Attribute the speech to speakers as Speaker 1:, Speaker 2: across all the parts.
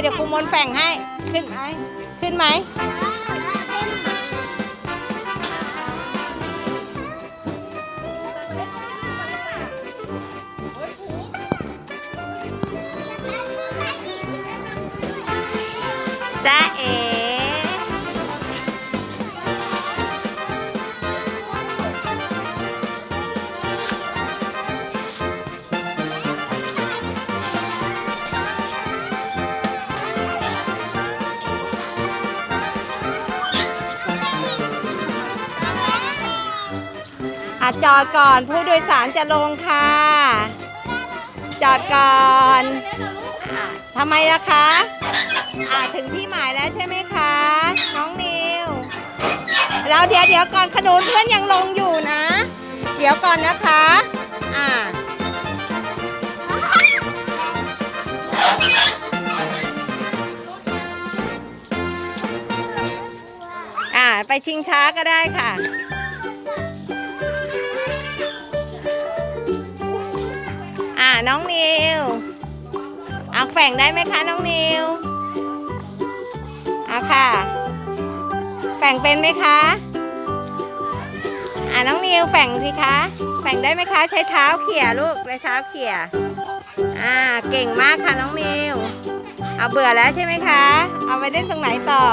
Speaker 1: เดี๋ยวครูมนต์แฝงให้ ขึ้นไหมขึ้นไหม จอดก่อนผู้โดยสารจะลงค่ะ จอดก่อนอะทำไมล่ะคะอ่าถึงที่หมายแล้วใช่ไหมคะ น้องนิวแล้วเดี๋ยวเดี๋ยวก่อนขนุนเพื่อนยังลงอยู่นะ เดี๋ยวก่อนนะคะอ่าอ่าไปชิงช้าก็ได้ค่ะ น้องนิวเอาแฝงได้ไหมคะน้องนิวเอาค่ะแฝงเป็นไหมคะอ่าน้องนิวแฝงสิคะแฝงได้ไหมคะ ใช้เท้าเขี่ยลูกใช้เท้าเขี่ยอ่าเก่งมากค่ะน้องนิวเอาเบื่อแล้วใช่ไหมคะ เอาไปเล่นตรงไหนต่อ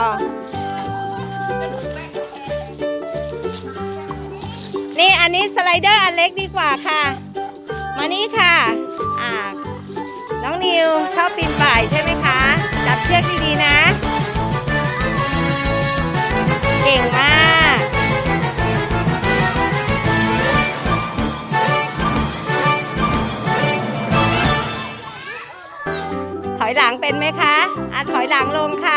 Speaker 1: นี่อันนี้สไลเดอร์อันเล็กดีกว่าค่ะ มานี่ค่ะ น้องนิวชอบปีนป่ายใช่ไหมคะ จับเชือกดีๆนะ เก่งมาก ถอยหลังเป็นไหมคะอะถอยหลังลงค่ะ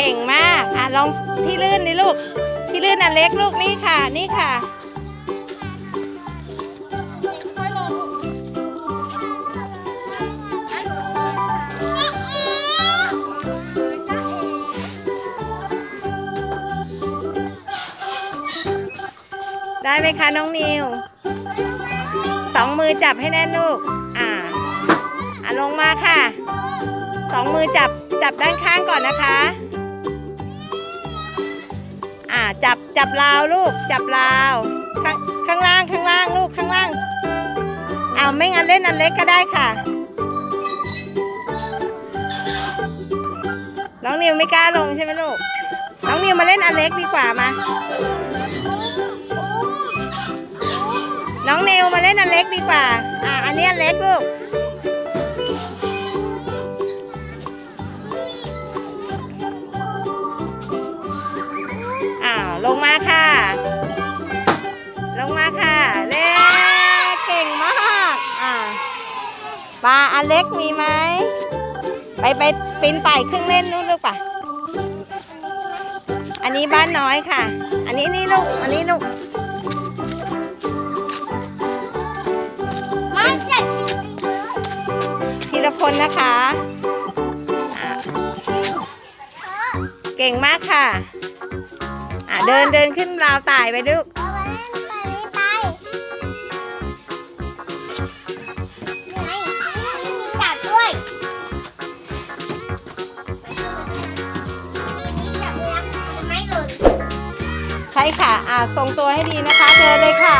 Speaker 1: เก่งมาก อะลองที่ลื่นดิลูก ที่ลื่นอันเล็กลูกนี่ค่ะ นี่ค่ะ ได้ไหมคะน้องนิว สองมือจับให้แน่นลูก อ่าอะลงมาค่ะ สองมือจับจับด้านข้างก่อนนะคะ อ่าจับจับราวลูก จับราวข้างข้างล่างข้างล่างลูกข้างล่างเอาวไม่งั้นเล่นอันเล็กก็ได้ค่ะน้องนิวไม่กล้าลงใช่ไหมลูกน้องนิวมาเล่นอันเล็กดีกว่ามาน้องนิวมาเล่นอันเล็กดีกว่าอ่าอันนี้อันเล็กลูก ลงมาค่ะ ลงมาค่ะเล่เก่งมากอ่าปลาอันเล็กมีไหมไปไปปีนป่ายเครื่องเล่นนู่นลูกป่ะอันนี้บ้านน้อยค่ะ อันนี้นี่ลูก อันนี้ลูก
Speaker 2: มันจะชิม
Speaker 1: ทีละคนนะคะ เก่งมากค่ะ เดินเดินขึ้นราวตายไปลูก
Speaker 2: เอาไปเล่นไปนี้ไปไงมีมีจับด้วยมีมีจับด้วยไม่หล่น
Speaker 1: ใช่ค่ะ อะทรงตัวให้ดีนะคะ เดินเลยค่ะ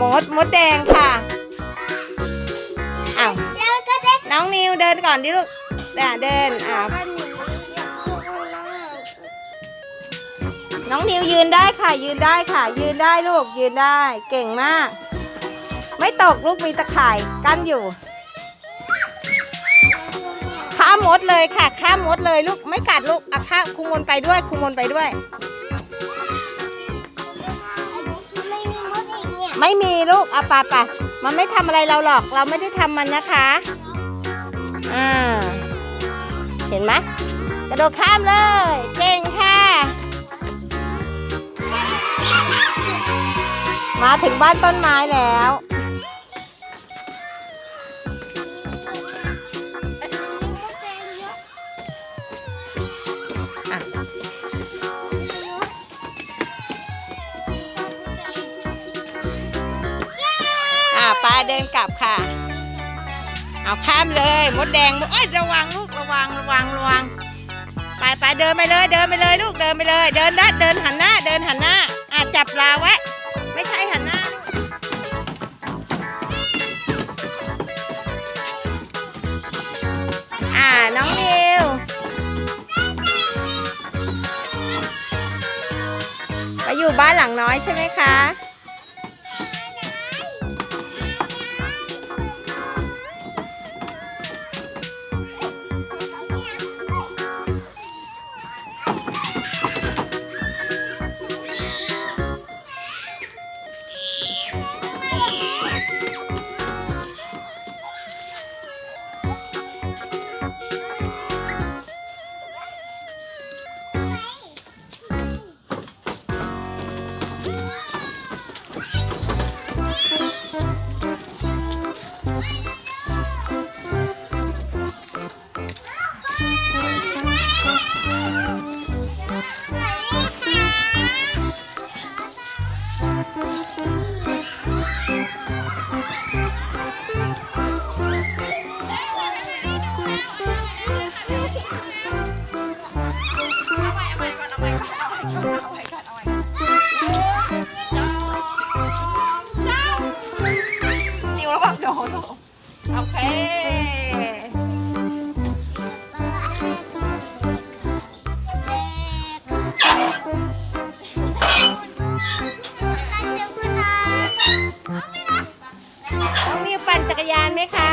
Speaker 1: มดมดแดงค่ะอ้าว
Speaker 2: แล้วก็ได้
Speaker 1: น้องนิวเดินก่อนดิลูกเดินเดินอะ
Speaker 2: อันนี้
Speaker 1: น้องนิวยืนได้ค่ะ ยืนได้ค่ะ ยืนได้ลูกยืนได้เก่งมาก ไม่ตกลูกมีตะข่ายกั้นอยู่ ข้ามมดเลยค่ะ ข้ามมดเลยลูกไม่กัดลูกอะข้าคุมนไปด้วยคุมนไปด้วย
Speaker 2: ไม่มี
Speaker 1: ลูกอะปะปะมันไม่ทำอะไรเราหรอกเราไม่ได้ทำมันนะคะอ่าเห็นไหมกระโดดข้ามเลย เก่งค่ะาถึงบ้านต้นไม้แล้ว อ่าปลาเดินกลับค่ะ เอาข้ามเลย มดแดงมดเอ้ยระวังลูกระวังระวังระวัง ไปไปเดินไปเลย เดินไปเลยลูกเดินไปเลย เดินนะเดินหันหน้าเด อยู่บ้านหลังน้อยใช่ไหมคะ โดนโอเค น้องนิวปั่นจักรยานไหมคะ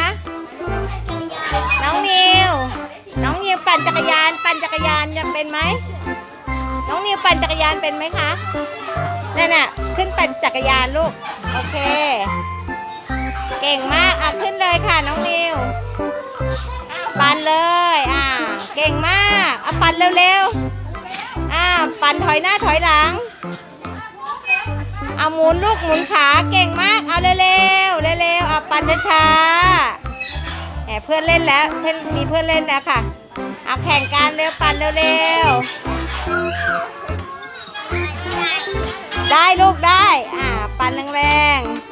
Speaker 1: น้องนิว น้องนิวปั่นจักรยาน ปั่นจักรยานจะเป็นไหม น้องนิวปั่นจักรยานเป็นไหมคะ นั่นน่ะ ขึ้นปั่นจักรยานลูก โอเค ก่งมาก อะขึ้นเลยค่ะน้องนิว ปั่นเลย อ่า เก่งมาก อะปั่นเร็วๆ อ่า ปั่นถอยหน้าถอยหลัง เอาหมุนลูกหมุนขาเก่งมาก เอาเร็วๆ เร็วๆเอาปั่นช้าๆแหมเพื่อนเล่นแล้ว เพื่อนมีเพื่อนเล่นแล้วค่ะ เอาแข่งกันเร็วปั่นเร็วๆ ได้ลูกได้ อ่า ปั่นแรงๆ